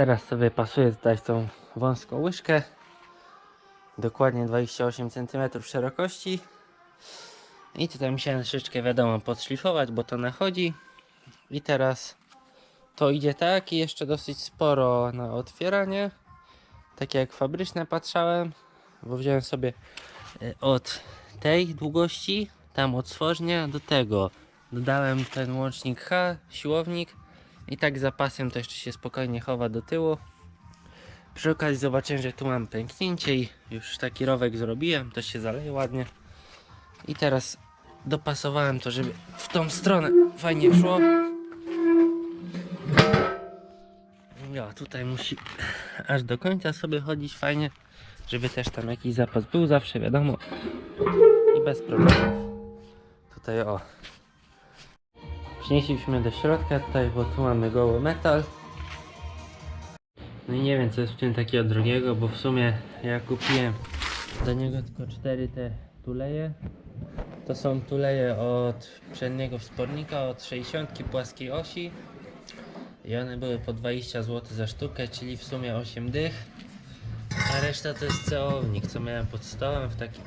Teraz sobie pasuję tutaj tą wąską łyżkę. Dokładnie 28 cm szerokości. I tutaj musiałem troszeczkę wiadomo podszlifować, bo to nachodzi. I teraz to idzie tak i jeszcze dosyć sporo na otwieranie. Tak jak fabryczne patrzałem, bo wziąłem sobie y, od tej długości, tam od do tego. Dodałem ten łącznik H, siłownik i tak zapasem to jeszcze się spokojnie chowa do tyłu. Przy okazji zobaczyłem, że tu mam pęknięcie i już taki rowek zrobiłem, to się zaleje ładnie. I teraz dopasowałem to, żeby w tą stronę fajnie szło. Ja tutaj musi aż do końca sobie chodzić fajnie, żeby też tam jakiś zapas był zawsze, wiadomo. I bez problemów. Tutaj o. Przenieśliśmy do środka tutaj, bo tu mamy goły metal. No i nie wiem co jest w tym takiego drogiego, bo w sumie ja kupiłem do niego tylko cztery te tuleje. To są tuleje od przedniego wspornika, od 60 płaskiej osi. I one były po 20 zł za sztukę, czyli w sumie 8 dych. A reszta to jest ceownik, co miałem pod stołem, w taki,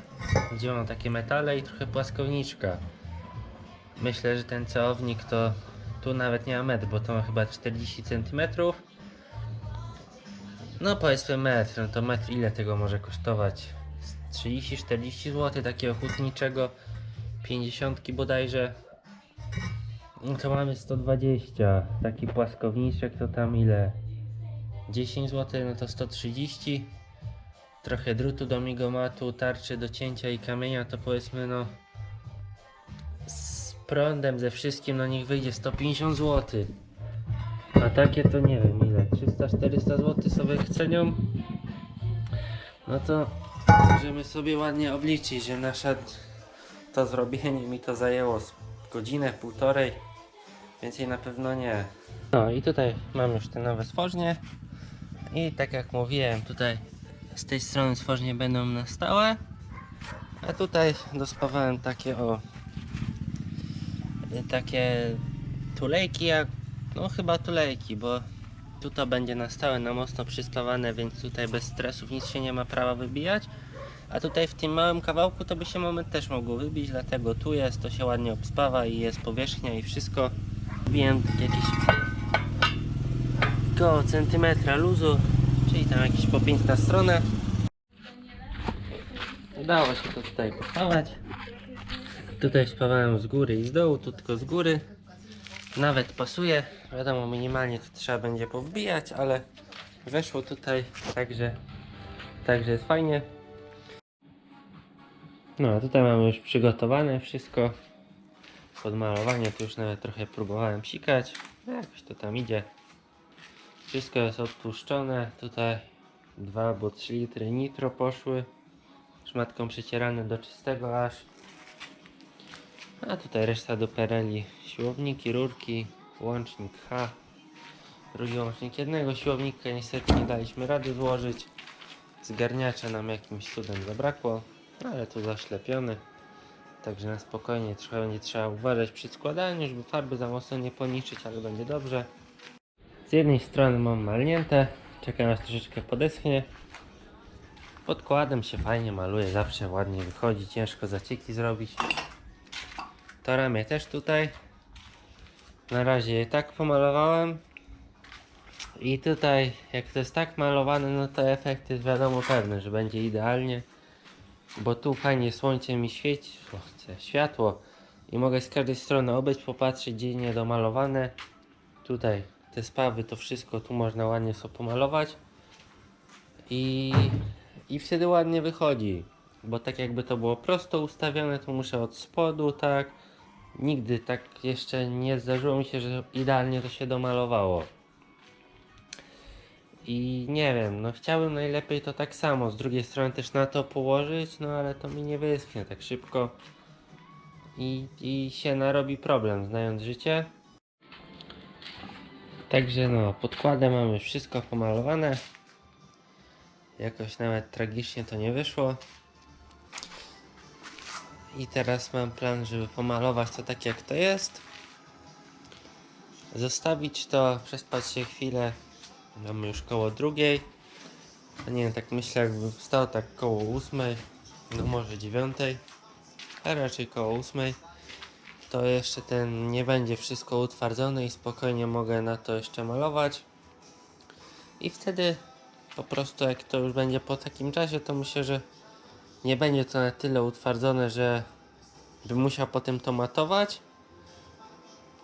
gdzie mam takie metale i trochę płaskowniczka. Myślę, że ten ceownik to tu nawet nie ma metr, bo to ma chyba 40 cm. No powiedzmy metr, no to metr ile tego może kosztować? Z 30-40 zł takiego hutniczego, 50 bodajże. No to mamy 120. Taki płaskowniczek to tam ile? 10 zł, no to 130. Trochę drutu do migomatu, tarczy do cięcia i kamienia to powiedzmy no prądem ze wszystkim no niech wyjdzie 150 zł. A takie to nie wiem ile, 300-400 zł sobie cenią. No to możemy sobie ładnie obliczyć, że nasza to zrobienie mi to zajęło godzinę, półtorej. Więcej na pewno nie. No i tutaj mam już te nowe stworznie. I tak jak mówiłem, tutaj z tej strony stworznie będą na stałe. A tutaj dospawałem takie o takie tulejki jak no chyba tulejki, bo tu to będzie na stałe na mocno przyspawane, więc tutaj bez stresów nic się nie ma prawa wybijać. A tutaj w tym małym kawałku to by się moment też mogło wybić, dlatego tu jest, to się ładnie obspawa i jest powierzchnia i wszystko. Wbiłem jakieś koło centymetra luzu, czyli tam jakieś po 5 na stronę. Udało się to tutaj pospawać. Tutaj spawałem z góry i z dołu, tu tylko z góry. Nawet pasuje. Wiadomo, minimalnie to trzeba będzie powbijać, ale weszło tutaj, także, także jest fajnie. No, a tutaj mamy już przygotowane wszystko. Podmalowanie to już nawet trochę próbowałem psikać. No, jakoś to tam idzie. Wszystko jest odtłuszczone. Tutaj 2 albo 3 litry nitro poszły. Szmatką przecierane do czystego aż. A tutaj reszta do pereli. Siłowniki, rurki, łącznik H. Drugi łącznik jednego siłownika niestety nie daliśmy rady złożyć. Zgarniacza nam jakimś cudem zabrakło, ale tu zaślepiony. Także na spokojnie trochę będzie trzeba uważać przy składaniu, żeby farby za mocno nie poniszczyć, ale będzie dobrze. Z jednej strony mam malnięte, czekam aż troszeczkę podeschnie. Podkładem się fajnie maluje, zawsze ładnie wychodzi, ciężko zacieki zrobić. To ramię też tutaj. Na razie tak pomalowałem. I tutaj, jak to jest tak malowane, no to efekt jest wiadomo pewny, że będzie idealnie. Bo tu fajnie słońce mi świeci, słońce, światło. I mogę z każdej strony obejść, popatrzeć, gdzie nie domalowane. Tutaj te spawy, to wszystko tu można ładnie sobie pomalować. I, I wtedy ładnie wychodzi. Bo tak jakby to było prosto ustawione, to muszę od spodu, tak. Nigdy tak jeszcze nie zdarzyło mi się, że idealnie to się domalowało. I nie wiem, no chciałbym najlepiej to tak samo, z drugiej strony też na to położyć, no ale to mi nie wyschnie tak szybko. I, i się narobi problem, znając życie. Także no, podkładem mamy wszystko pomalowane. Jakoś nawet tragicznie to nie wyszło. I teraz mam plan, żeby pomalować to tak jak to jest. Zostawić to, przespać się chwilę Mamy już koło drugiej. Nie wiem, tak myślę, jakbym wstał tak koło ósmej, no może dziewiątej, a raczej koło ósmej, to jeszcze ten nie będzie wszystko utwardzone i spokojnie mogę na to jeszcze malować. I wtedy po prostu jak to już będzie po takim czasie, to myślę, że nie będzie to na tyle utwardzone, że bym musiał potem to matować,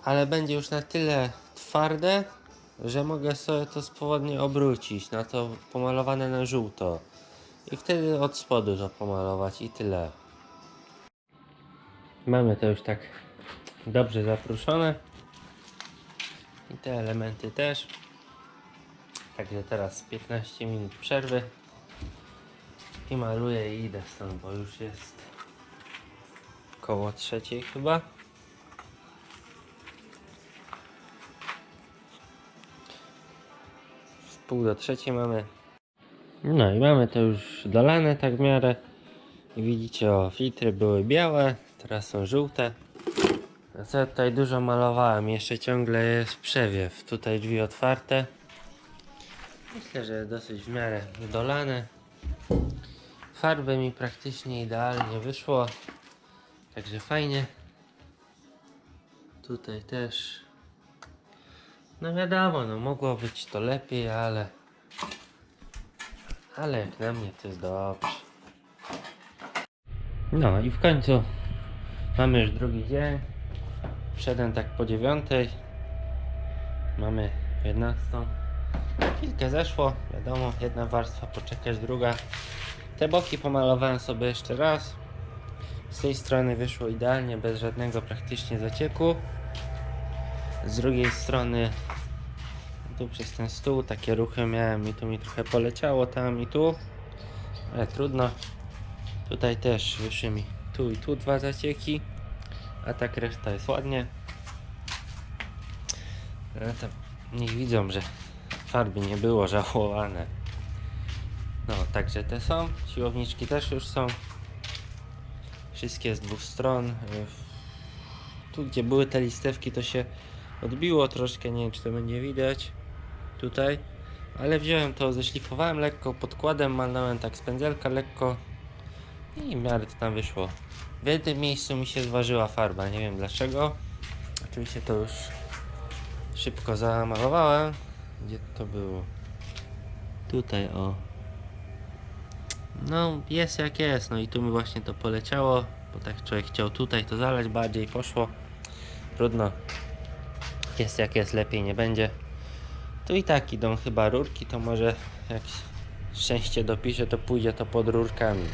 ale będzie już na tyle twarde, że mogę sobie to swobodnie obrócić na to pomalowane na żółto i wtedy od spodu to pomalować i tyle. Mamy to już tak dobrze zapruszone i te elementy też. Także teraz 15 minut przerwy i maluję i idę stąd, bo już jest koło trzeciej chyba. W pół do trzeciej mamy. No i mamy to już dolane tak w miarę. I widzicie, o, filtry były białe, teraz są żółte. A co ja tutaj dużo malowałem, jeszcze ciągle jest przewiew. Tutaj drzwi otwarte. Myślę, że dosyć w miarę dolane. Farby mi praktycznie idealnie wyszło. Także fajnie. Tutaj też. No wiadomo, no mogło być to lepiej, ale. Ale jak na mnie to jest dobrze. No i w końcu mamy już drugi dzień. Wszedłem tak po dziewiątej. Mamy 11. Kilka zeszło, wiadomo, jedna warstwa poczekać, druga. Te boki pomalowałem sobie jeszcze raz. Z tej strony wyszło idealnie, bez żadnego praktycznie zacieku. Z drugiej strony tu przez ten stół takie ruchy miałem i tu mi trochę poleciało tam i tu. Ale trudno. Tutaj też wyszły mi tu i tu dwa zacieki. A tak reszta jest ładnie. Ale tam niech widzą, że farby nie było żałowane. No, także te są. Siłowniczki też już są. Wszystkie z dwóch stron. Tu, gdzie były te listewki, to się odbiło troszkę. Nie wiem, czy to będzie widać. Tutaj. Ale wziąłem to, zeszlifowałem lekko podkładem, malnąłem tak z pędzelka lekko. I w miarę to tam wyszło. W jednym miejscu mi się zważyła farba, nie wiem dlaczego. Oczywiście to już szybko zamalowałem. Gdzie to było? Tutaj o. No jest jak jest, no i tu mi właśnie to poleciało, bo tak człowiek chciał tutaj to zalać bardziej, poszło. Trudno. Jest jak jest, lepiej nie będzie. Tu i tak idą chyba rurki, to może jak szczęście dopisze, to pójdzie to pod rurkami.